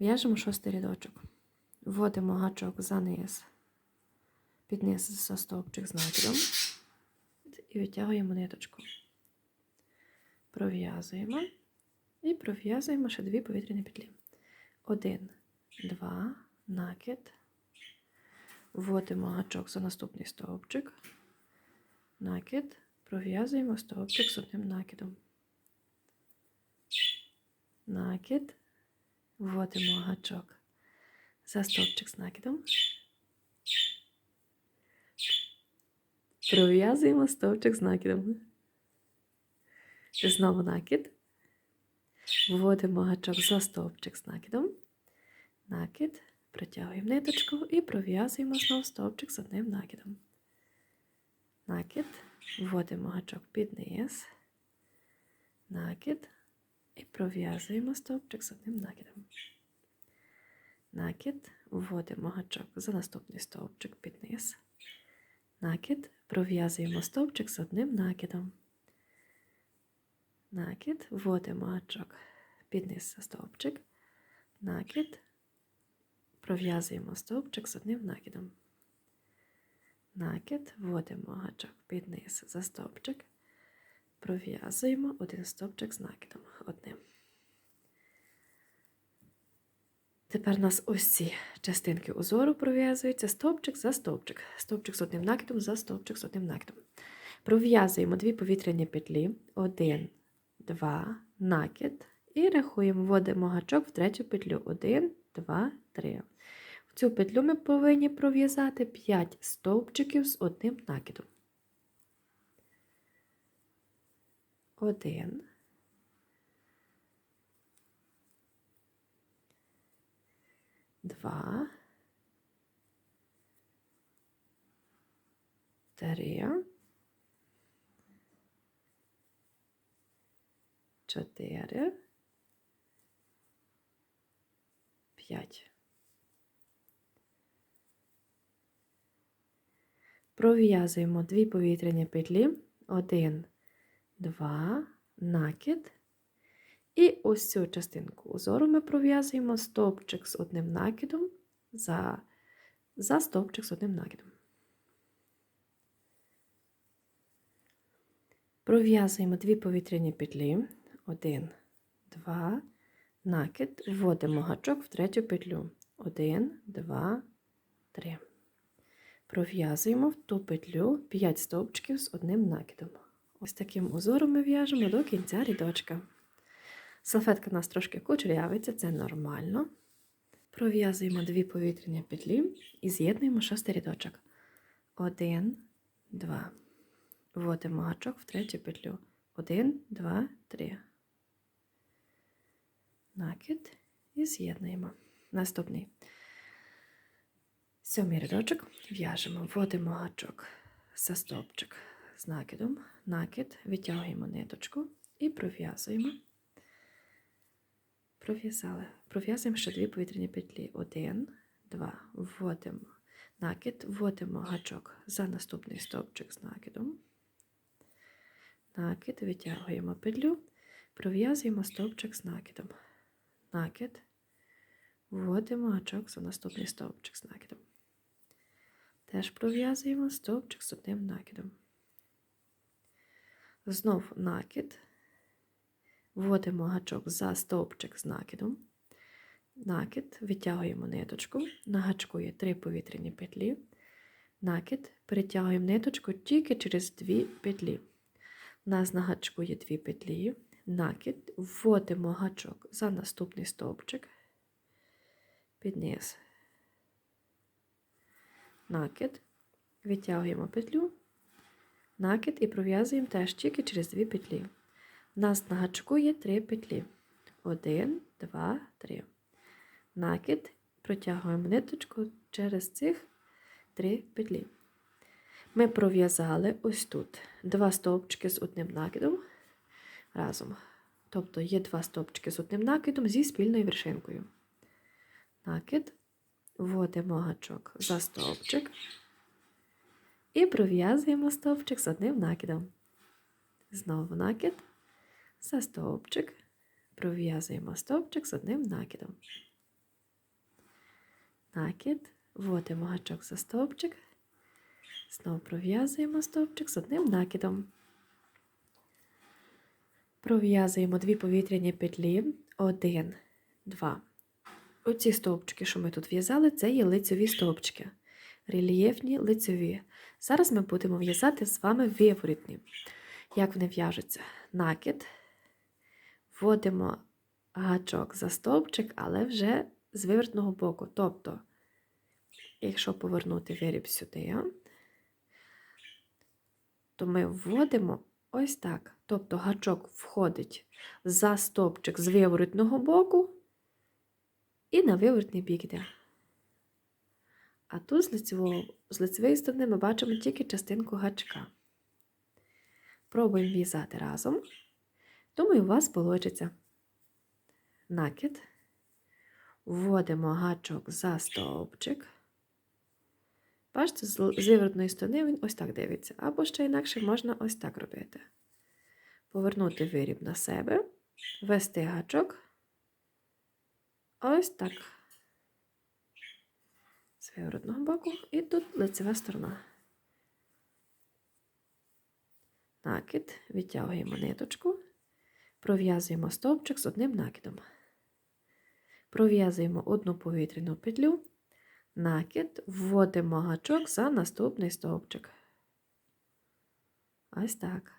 В'яжемо шостий рядочок. Вводимо гачок за низ, під низ за стовпчик з накидом і витягуємо ниточку. Пров'язуємо і пров'язуємо ще дві повітряні петлі. Один, два, накид. Вводимо гачок за наступний стовпчик. Накид. Пров'язуємо стовпчик з одним накидом. Накид. Вводимо гачок за стовпчик з накидом. Пров'язуємо стовпчик з накидом. Знову накид. Вводимо гачок за стовпчик з накидом. Накид. Протягуємо ниточку і пров'язуємо знову стовпчик з одним накидом. Накид. Вводимо гачок під низ. Накид. І пров'язуємо стовпчик з одним накидом. Накид. Вводимо гачок за наступний стовпчик під низ. Накид. Пров'язуємо стовпчик з одним накидом. Накид. Вводимо гачок під низ за стовпчик. Накид. Пров'язуємо стовпчик з одним накидом. Накид. Вводимо гачок під низ за стовпчик. Пров'язуємо один стовпчик з накидом. Одним. Тепер у нас ось ці частинки узору пров'язуються стовпчик за стовпчик. Стовпчик з одним накидом за стовпчик з одним накидом. Пров'язуємо дві повітряні петлі. Один, два, накид. І рахуємо, вводимо гачок в третю петлю. Один, два, три. В цю петлю ми повинні пров'язати 5 стовпчиків з одним накидом. Один. Два. Три. Чотири. П'ять. Пров'язуємо дві повітряні петлі. Один, два, накид. І ось цю частинку узору ми пров'язуємо стовпчик з одним накидом за, за стовпчик з одним накидом. Пров'язуємо дві повітряні петлі. Один, два, накид. Вводимо гачок в третю петлю. Один, два, три. Пров'язуємо в ту петлю 5 стовпчиків з одним накидом. Ось таким узором ми в'яжемо до кінця рядочка. Салфетка у нас трошки кучерявиться, це нормально. Пров'язуємо дві повітряні петлі і з'єднуємо шостий рядочок. Один, два. Вводимо гачок в третю петлю. Один, два, три. Накид і з'єднуємо. Наступний. Сьомий рядочок в'яжемо, вводимо гачок за стовпчик з накидом, накид, витягуємо ниточку і пров'язуємо. Пров'язали. Пров'язуємо ще дві повітряні петлі. Один, два. Вводимо накид, вводимо гачок за наступний стовпчик з накидом. Накид, витягуємо петлю, пров'язуємо стовпчик з накидом. Накид, вводимо гачок за наступний стовпчик з накидом. Теж пров'язуємо стовпчик з одним накидом. Знов накид. Вводимо гачок за стовпчик з накидом. Накид, витягуємо ниточку. На гачку є три повітряні петлі. Накид, перетягуємо ниточку тільки через дві петлі. У нас на гачку є дві петлі. Накид, вводимо гачок за наступний стовпчик. Під низ. Накид, витягуємо петлю, накид і пров'язуємо теж тільки через дві петлі. У нас на гачку є три петлі. Один, два, три. Накид, протягуємо ниточку через цих три петлі. Ми пров'язали ось тут два стовпчики з одним накидом разом. Тобто є два стовпчики з одним накидом зі спільною вершинкою. Накид, вводимо гачок за стовпчик і пров'язуємо стовпчик з одним накидом. Знову накид за стовпчик, пров'язуємо стовпчик з одним накидом. накид, вводимо гачок за стовпчик, знову пров'язуємо стовпчик з одним накидом. Пров'язуємо дві повітряні петлі, один, два. Оці стовпчики, що ми тут в'язали, це є лицеві стовпчики, рельєфні лицеві. Зараз ми будемо в'язати з вами виворітні. Як вони в'яжуться? Накид, вводимо гачок за стовпчик, але вже з вивертного боку. Тобто, якщо повернути виріб сюди, то ми вводимо ось так. Тобто гачок входить за стовпчик з виворотного боку і на виворотний бік йде. А тут з, лицевого, з лицевої сторони ми бачимо тільки частинку гачка. Пробуємо в'язати разом. Думаю, у вас вийде накид. Вводимо гачок за стовпчик. Бачите, з виворотної сторони він ось так дивиться. Або ще інакше можна ось так робити. Повернути виріб на себе, ввести гачок. Ось так. З виворотного боку. І тут лицева сторона. Накид, відтягуємо ниточку, пров'язуємо стовпчик з одним накидом. Пров'язуємо одну повітряну петлю, накид, вводимо гачок за наступний стовпчик. Ось так.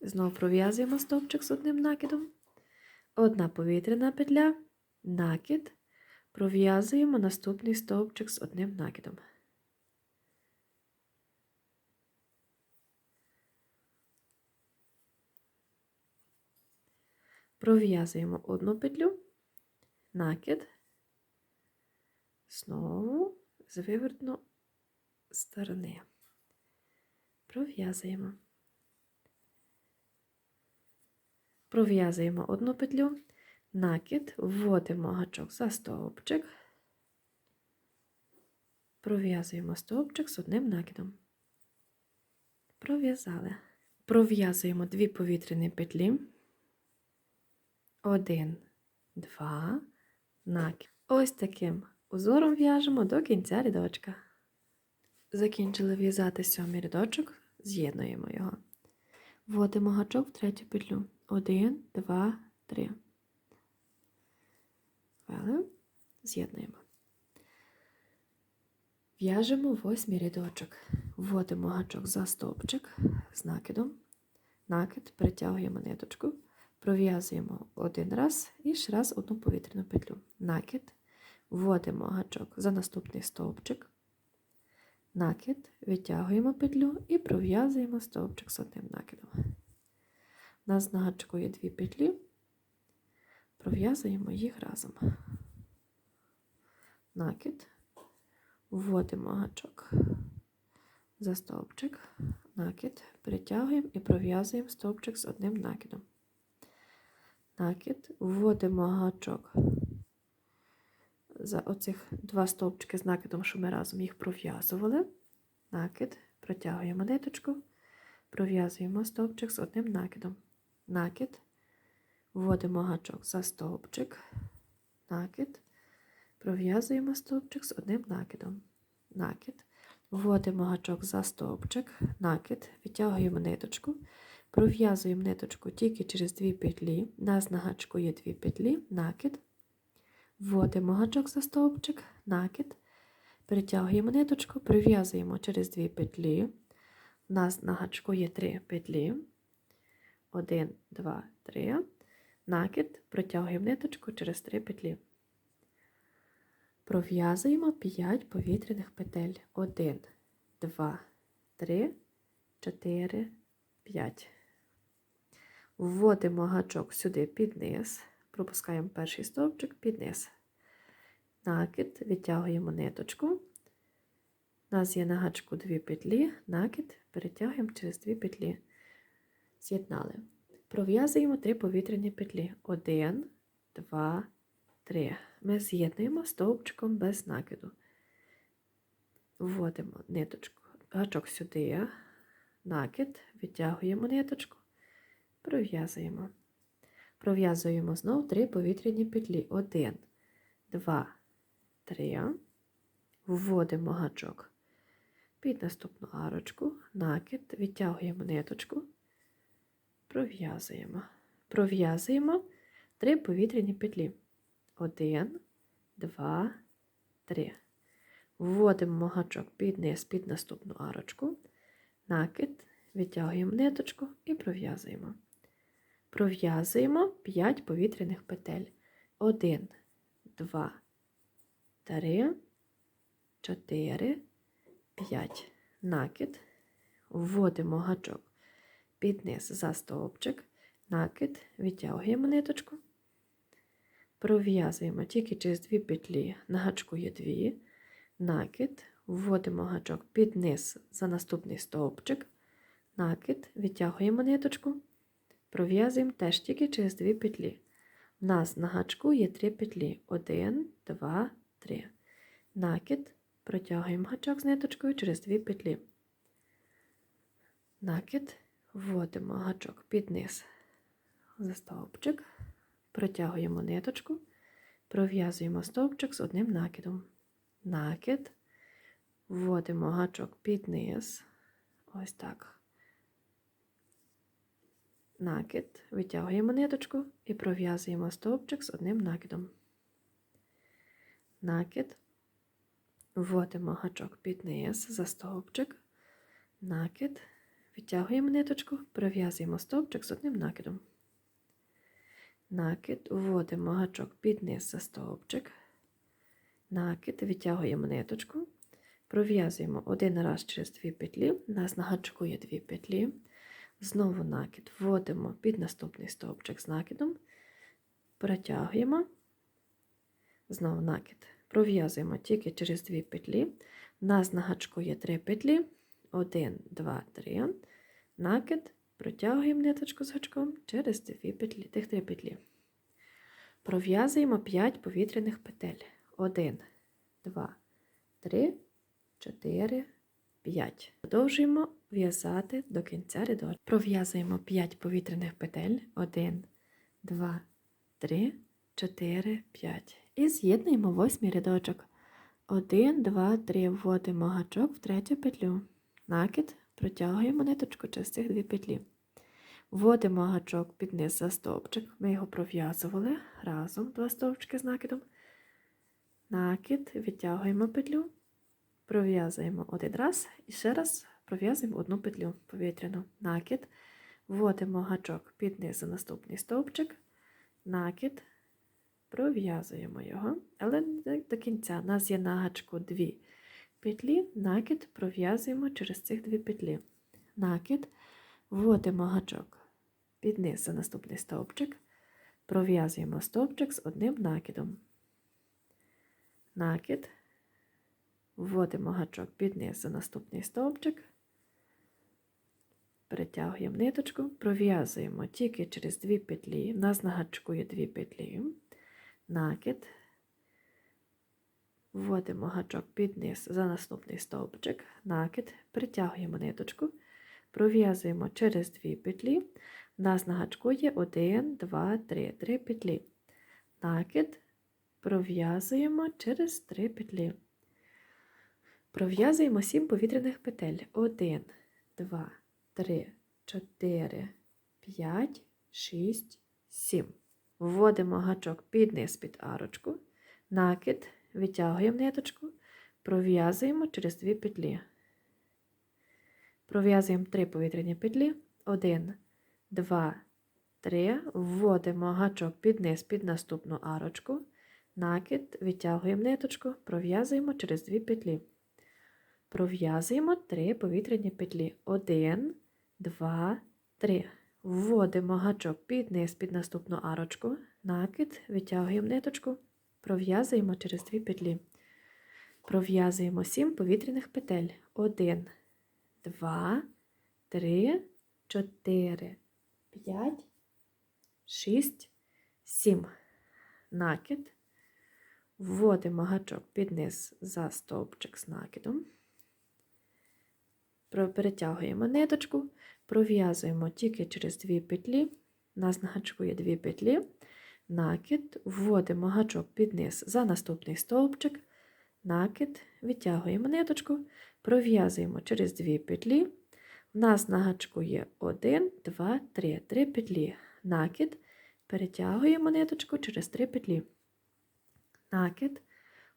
Знову пров'язуємо стовпчик з одним накидом. Одна повітряна петля, накид, пров'язуємо наступний стовпчик з одним накидом. Пров'язуємо одну петлю, накид, знову з вивертну сторони. Пров'язуємо. Пров'язуємо одну петлю, накид, вводимо гачок за стовпчик, пров'язуємо стовпчик з одним накидом. Пров'язали. Пров'язуємо дві повітряні петлі. Один, два, накид. Ось таким узором в'яжемо до кінця рядочка. Закінчили в'язати сьомий рядочок, з'єднуємо його. Вводимо гачок в третю петлю. Один, два, три. Вели, з'єднуємо. В'яжемо восьмий рядочок. Вводимо гачок за стовпчик з накидом. Накид, притягуємо ниточку, пров'язуємо один раз і ще раз одну повітряну петлю. Накид, вводимо гачок за наступний стовпчик. Накид, витягуємо петлю і пров'язуємо стовпчик з одним накидом. У нас на гачку є дві петлі, пров'язуємо їх разом. Накид, вводимо гачок. За стовпчик, накид, притягуємо і пров'язуємо стовпчик з одним накидом. Накид, вводимо гачок. За оцих два стовпчики з накидом, що ми разом їх пров'язували. Накид, протягуємо ниточку, пров'язуємо стовпчик з одним накидом. Накид, вводимо гачок за стовпчик, накид, пров'язуємо стовпчик з одним накидом. Накид, вводимо гачок за стовпчик, накид, відтягуємо ниточку, пров'язуємо ниточку тільки через дві петлі. У нас на гачку є дві петлі, накид. Вводимо гачок за стовпчик, накид, перетягуємо ниточку, прив'язуємо через дві петлі. У нас на гачку є три петлі. Один, два, три. Накид, протягуємо ниточку через три петлі. Пров'язуємо 5 повітряних петель. 1, 2, 3, 4, 5. Вводимо гачок сюди під низ пропускаємо перший стовпчик під низ. Накид, відтягуємо ниточку. У нас є на гачку дві петлі, накид, перетягуємо через дві петлі. З'єднали. Пров'язуємо три повітряні петлі. Один, два, три. Ми з'єднуємо стовпчиком без накиду. Вводимо ниточку, гачок сюди, накид, відтягуємо ниточку, пров'язуємо. Пров'язуємо знов три повітряні петлі. Один, два, три. Вводимо гачок під наступну арочку, накид, відтягуємо ниточку, пров'язуємо. Пров'язуємо три повітряні петлі. Один, два, три. Вводимо гачок під низ, під наступну арочку, накид, відтягуємо ниточку і пров'язуємо. Пров'язуємо 5 повітряних петель. 1, 2, 3, 4, 5. Накид. Вводимо гачок під низ за стовпчик, накид, відтягуємо ниточку. Пров'язуємо тільки через дві петлі, на гачку є дві, накид, вводимо гачок під низ за наступний стовпчик, накид, відтягуємо ниточку. Пров'язуємо теж тільки через дві петлі. У нас на гачку є три петлі. Один, два, три. Накид, протягуємо гачок з ниточкою через дві петлі. Накид, вводимо гачок під низ за стовпчик, протягуємо ниточку, пров'язуємо стовпчик з одним накидом. Накид, вводимо гачок під низ. Ось так накид, витягуємо ниточку і пров'язуємо стовпчик з одним накидом. Накид, вводимо гачок під низ за стовпчик, накид, відтягуємо ниточку, пров'язуємо стовпчик з одним накидом. Накид, вводимо гачок під низ за стовпчик, накид, відтягуємо ниточку, пров'язуємо один раз через дві петлі, у нас на гачку є дві петлі. Знову накид вводимо під наступний стовпчик з накидом, протягуємо, знову накид, пров'язуємо тільки через дві петлі. У нас на гачку є три петлі. 1, 2, 3. Накид, протягуємо ниточку з гачком через дві петлі, тих три петлі. Пров'язуємо 5 повітряних петель. 1, 2, 3, 4, 5. Продовжуємо в'язати до кінця рядочка. Пров'язуємо 5 повітряних петель. 1, 2, 3, 4, 5. І з'єднуємо восьмий рядочок. 1, 2, 3. Вводимо гачок в третю петлю. Накид, протягуємо ниточку через цих дві петлі. Вводимо гачок під низ за стовпчик. Ми його пров'язували разом два стовпчики з накидом. Накид, відтягуємо петлю, пров'язуємо один раз і ще раз пров'язуємо одну петлю повітряну, накид, вводимо гачок під низ за наступний стовпчик, накид, пров'язуємо його, але до кінця. У нас є на гачку дві петлі, накид пров'язуємо через цих дві петлі. Накид, вводимо гачок під низ за наступний стовпчик, пров'язуємо стовпчик з одним накидом. Накид, вводимо гачок під низ за наступний стовпчик, перетягуємо ниточку, пров'язуємо тільки через дві петлі. У нас на гачку є дві петлі, накид, вводимо гачок під низ за наступний стовпчик, накид, притягуємо ниточку, пров'язуємо через дві петлі. У нас на гачку є 1, 2, 3, 3 петлі. Накид, пров'язуємо через 3 петлі. Пров'язуємо 7 повітряних петель. 1, 2, 3, 4, 5, 6, 7. Вводимо гачок під низ під арочку, накид, витягуємо ниточку, пров'язуємо через 2 петлі. Пров'язуємо 3 повітряні петлі. 1, 2, 3. Вводимо гачок під низ під наступну арочку, накид, витягуємо ниточку, пров'язуємо через 2 петлі. Пров'язуємо 3 повітряні петлі. 1, 2, 3. Вводимо гачок під низ під наступну арочку, накид, витягуємо ниточку, пров'язуємо через 2 петлі. Пров'язуємо 7 повітряних петель. 1, 2, 3, 4, 5, 6, 7. Накид. Вводимо гачок під низ за стовпчик з накидом. Перетягуємо ниточку, пров'язуємо тільки через дві петлі, У нас на гачку є дві петлі, накид, вводимо гачок під низ за наступний стовпчик, накид, відтягуємо ниточку, пров'язуємо через дві петлі. У нас на гачку є 1, 2, 3, 3 петлі. Накид, перетягуємо ниточку через 3 петлі. Накид,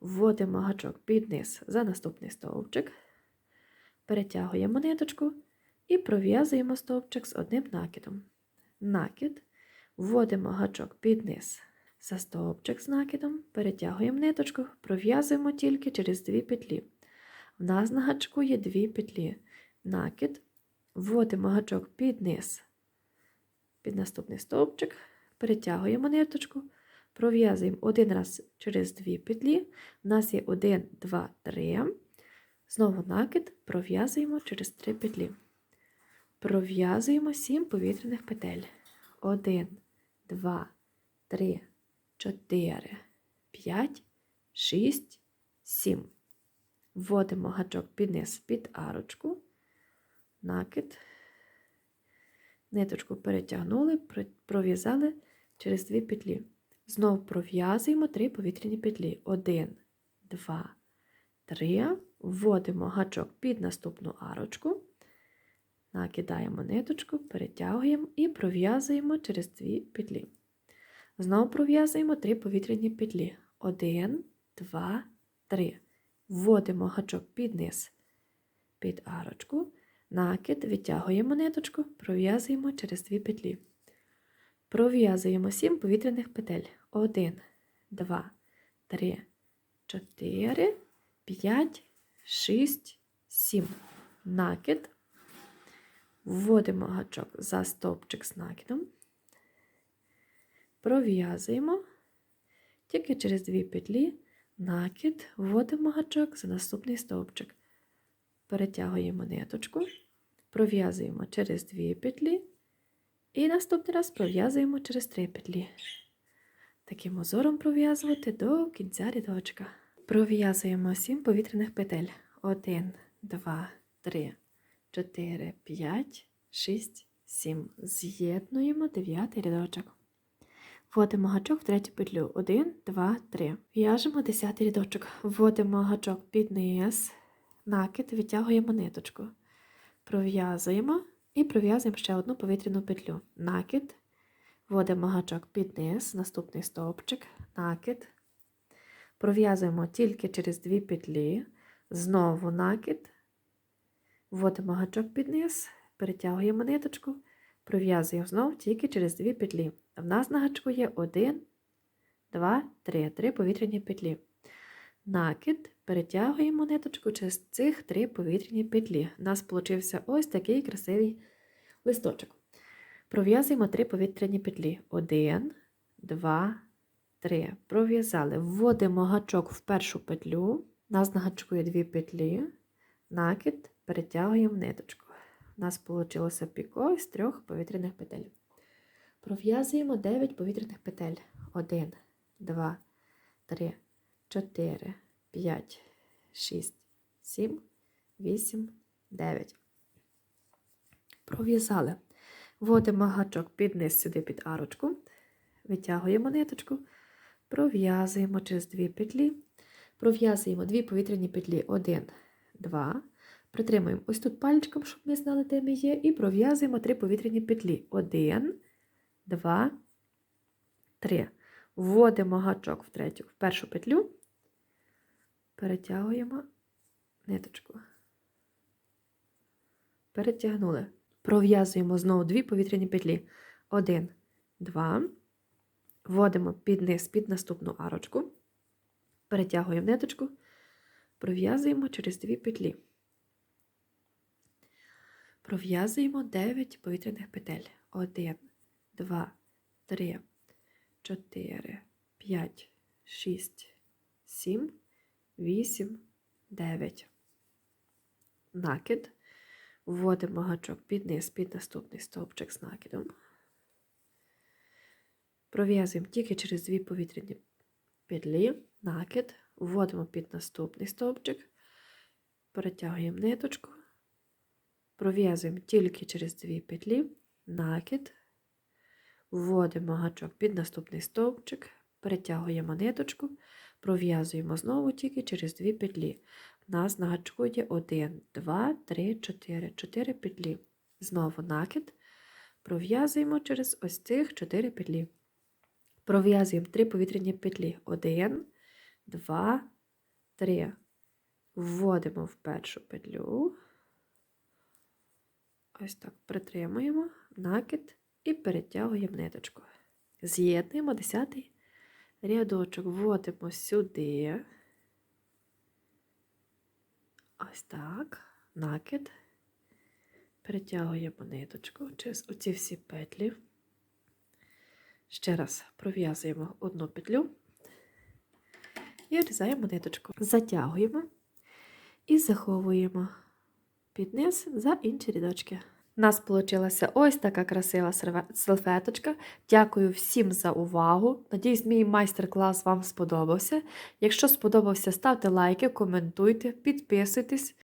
вводимо гачок під низ за наступний стовпчик, перетягуємо ниточку і пров'язуємо стовпчик з одним накидом. Накид, вводимо гачок під низ за стовпчик з накидом, перетягуємо ниточку, пров'язуємо тільки через дві петлі. В нас на гачку є дві петлі. Накид, вводимо гачок під низ, під наступний стовпчик, перетягуємо ниточку, пров'язуємо один раз через дві петлі. У нас є 1, 2, 3. Знову накид, пров'язуємо через 3 петлі. Пров'язуємо 7 повітряних петель. 1, 2, 3, 4, 5, 6, 7. Вводимо гачок під низ під арочку, накид, ниточку перетягнули, про- пров'язали через дві петлі. Знову пров'язуємо три повітряні петлі. 1, 2, 3. Вводимо гачок під наступну арочку, накидаємо ниточку, перетягуємо і пров'язуємо через дві петлі. Знову пров'язуємо три повітряні петлі. 1, 2, 3. Вводимо гачок під низ, під арочку, накид, відтягуємо ниточку, пров'язуємо через дві петлі. Пров'язуємо 7 повітряних петель. 1, 2, 3, 4, 5, 6, 7. Накид. Вводимо гачок за стовпчик з накидом. Пров'язуємо тільки через дві петлі. Накид, вводимо гачок за наступний стовпчик. Перетягуємо ниточку, пров'язуємо через дві петлі. І наступний раз пров'язуємо через три петлі. Таким узором пров'язувати до кінця рядочка. Пров'язуємо 7 повітряних петель. 1, 2, 3, 4, 5, 6, 7. З'єднуємо дев'ятий рядочок. Вводимо гачок в третю петлю. 1, 2, 3. В'яжемо 10 рядочок. Вводимо гачок під низ, накид, відтягуємо ниточку. Пров'язуємо і пров'язуємо ще одну повітряну петлю. Накид. Вводимо гачок під низ, наступний стовпчик, накид. Пров'язуємо тільки через дві петлі. Знову накид. Вводимо гачок під низ, перетягуємо ниточку, пров'язуємо знову тільки через дві петлі. В нас на гачку є 1, 2, 3, 3 повітряні петлі. Накид, перетягуємо ниточку через цих три повітряні петлі. У нас вийшов ось такий красивий листочок. Пров'язуємо три повітряні петлі. 1, 2, 3. Пров'язали. Вводимо гачок в першу петлю. У нас на гачку є дві петлі. Накид, перетягуємо ниточку. У нас вийшло піко з трьох повітряних петель. Пров'язуємо 9 повітряних петель. 1, 2, 3, 4, 5, 6, 7, 8, 9. Пров'язали. Вводимо гачок під низ сюди під арочку. Витягуємо ниточку. Пров'язуємо через дві петлі. Пров'язуємо дві повітряні петлі. 1, 2. Притримуємо ось тут пальчиком, щоб ми знали, де ми є. І пров'язуємо три повітряні петлі. 1, 2, 3. Вводимо гачок в третю, в першу петлю, перетягуємо ниточку. Перетягнули. Пров'язуємо знову дві повітряні петлі. 1, 2. Вводимо під низ, під наступну арочку. Перетягуємо ниточку, пров'язуємо через дві петлі. Пров'язуємо 9 повітряних петель. 1, 2, 3, 4, 5, 6, 7, 8, 9. Накид. Вводимо гачок під низ, під наступний стовпчик з накидом. Пров'язуємо тільки через дві повітряні петлі, накид, вводимо під наступний стовпчик, перетягуємо ниточку, пров'язуємо тільки через дві петлі, накид, вводимо гачок під наступний стовпчик, перетягуємо ниточку, пров'язуємо знову тільки через дві петлі. У нас на гачку є 1, 2, 3, 4, 4 петлі. Знову накид, пров'язуємо через ось цих 4 петлі. Пров'язуємо 3 повітряні петлі. 1, 2, 3. Вводимо в першу петлю. Ось так притримуємо накид і перетягуємо ниточку. З'єднуємо 10 рядочок, вводимо сюди. Ось так, накид. Перетягуємо ниточку через оці всі петлі. Ще раз пров'язуємо одну петлю і врізаємо ниточку. Затягуємо і заховуємо під за інші рядочки. У нас вийшла ось така красива салфеточка. Дякую всім за увагу. Надіюсь, мій майстер-клас вам сподобався. Якщо сподобався, ставте лайки, коментуйте, підписуйтесь.